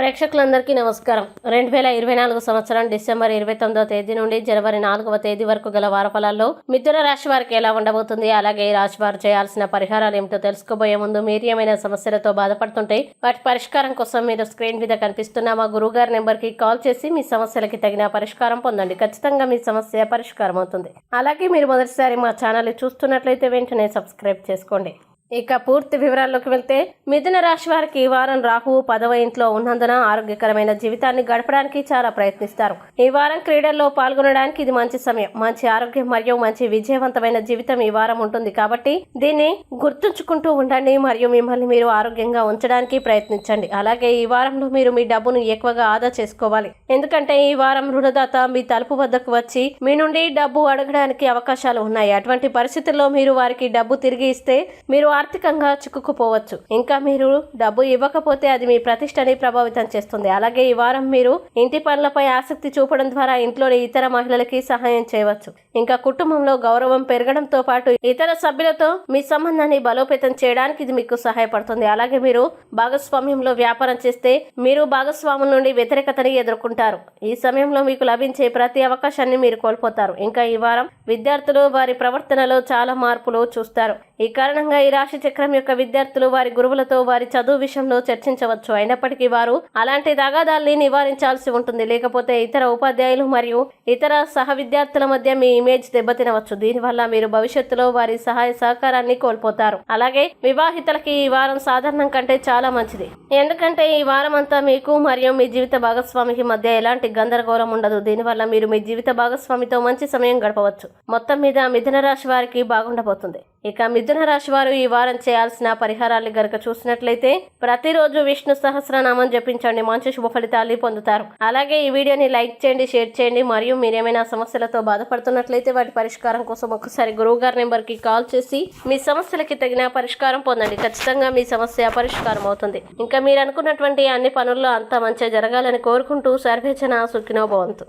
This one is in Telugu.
ప్రేక్షకులందరికీ నమస్కారం. రెండు వేల ఇరవై నాలుగు సంవత్సరం డిసెంబర్ ఇరవై తొమ్మిదవ తేదీ నుండి జనవరి నాలుగవ తేదీ వరకు గల వారఫలాల్లో మిథున రాశి వారికి ఎలా ఉండబోతుంది? అలాగే ఈ రాశి వారు చేయాల్సిన పరిహారాలు ఏమిటో తెలుసుకోబోయే ముందు మీరు ఏమైనా సమస్యలతో బాధపడుతుంటే వాటి పరిష్కారం కోసం మీరు స్క్రీన్ మీద కనిపిస్తున్న మా గురుగారి నెంబర్కి కాల్ చేసి మీ సమస్యలకి తగిన పరిష్కారం పొందండి. ఖచ్చితంగా మీ సమస్య పరిష్కారం అవుతుంది అలాగే మీరు మొదటిసారి మా ఛానల్ చూస్తున్నట్లయితే వెంటనే సబ్స్క్రైబ్ చేసుకోండి. ఇక పూర్తి వివరాల్లోకి వెళ్తే మిథున రాశి వారికి ఈ వారం రాహువు పదవ ఇంట్లో ఉన్నందున ఆరోగ్యకరమైన జీవితాన్ని గడపడానికి చాలా ప్రయత్నిస్తారు. ఈ వారం క్రీడల్లో పాల్గొనడానికి ఇది మంచి సమయం. మంచి ఆరోగ్యం మరియు మంచి విజయవంతమైన జీవితం ఈ వారం ఉంటుంది కాబట్టి దీన్ని గుర్తుంచుకుంటూ ఉండండి మరియు మిమ్మల్ని మీరు ఆరోగ్యంగా ఉంచడానికి ప్రయత్నించండి. అలాగే ఈ వారంలో మీరు మీ డబ్బును ఎక్కువగా ఆదా చేసుకోవాలి. ఎందుకంటే ఈ వారం రుణదాత మీ తలుపు వద్దకు వచ్చి మీ నుండి డబ్బు అడగడానికి అవకాశాలు ఉన్నాయి. అటువంటి పరిస్థితుల్లో మీరు వారికి డబ్బు తిరిగి ఇస్తే మీరు ఆర్థికంగా చిక్కుకుపోవచ్చు. ఇంకా మీరు డబ్బు ఇవ్వకపోతే అది మీ ప్రతిష్టని ప్రభావితం చేస్తుంది. అలాగే ఈ వారం మీరు ఇంటి పనులపై ఆసక్తి చూపడం ద్వారా ఇంట్లోని ఇతర మహిళలకి సహాయం చేయవచ్చు. ఇంకా కుటుంబంలో గౌరవం పెరగడంతో పాటు ఇతర సభ్యులతో మీ సంబంధాన్ని బలోపేతం చేయడానికి ఇది మీకు సహాయపడుతుంది. అలాగే మీరు భాగస్వామ్యంలో వ్యాపారం చేస్తే మీరు భాగస్వాముల నుండి వ్యతిరేకతని ఎదుర్కొంటారు. ఈ సమయంలో మీకు లభించే ప్రతి అవకాశాన్ని మీరు కోల్పోతారు. ఇంకా ఈ వారం విద్యార్థులు వారి ప్రవర్తనలో చాలా మార్పులు చూస్తారు. ఈ కారణంగా ఈ రాశి చక్రం యొక్క విద్యార్థులు వారి గురువులతో వారి చదువు విషయంలో చర్చించవచ్చు. అయినప్పటికీ వారు అలాంటి తగాదాల్ని నివారించాల్సి ఉంటుంది. లేకపోతే ఇతర ఉపాధ్యాయులు మరియు ఇతర సహ విద్యార్థుల మధ్య మీ ఇమేజ్ దెబ్బతినవచ్చు. దీనివల్ల మీరు భవిష్యత్తులో వారి సహాయ సహకారాన్ని కోల్పోతారు. అలాగే వివాహితులకి ఈ వారం సాధారణం కంటే చాలా మంచిది. ఎందుకంటే ఈ వారం అంతా మీకు మరియు మీ జీవిత భాగస్వామికి మధ్య ఎలాంటి గందరగోళం ఉండదు. దీనివల్ల మీరు మీ జీవిత భాగస్వామితో మంచి సమయం గడపవచ్చు. మొత్తం మీద మిథున రాశి వారికి బాగుండబోతుంది. ఇక మిథున రాశి వారు ఈ వారం చేయాల్సిన పరిహారాలు గనక చూసినట్లయితే ప్రతిరోజు విష్ణు సహస్రనామం జపించండి మంచి శుభ ఫలితాలు పొందుతారు. అలాగే ఈ వీడియోని లైక్ చేయండి షేర్ చేయండి. మరియు మీరేమైనా సమస్యలతో బాధపడుతున్నట్లయితే వాటి పరిష్కారం కోసం ఒకసారి గురువు గారి నెంబర్కి కాల్ చేసి మీ సమస్యలకి తగిన పరిష్కారం పొందండి. ఖచ్చితంగా మీ సమస్య పరిష్కారం అవుతుంది. ఇంకా మీరు అనుకున్నటువంటి అన్ని పనుల్లో అంతా మంచిగా జరగాలని కోరుకుంటూ సర్వేచన సుఖినో భవంతు.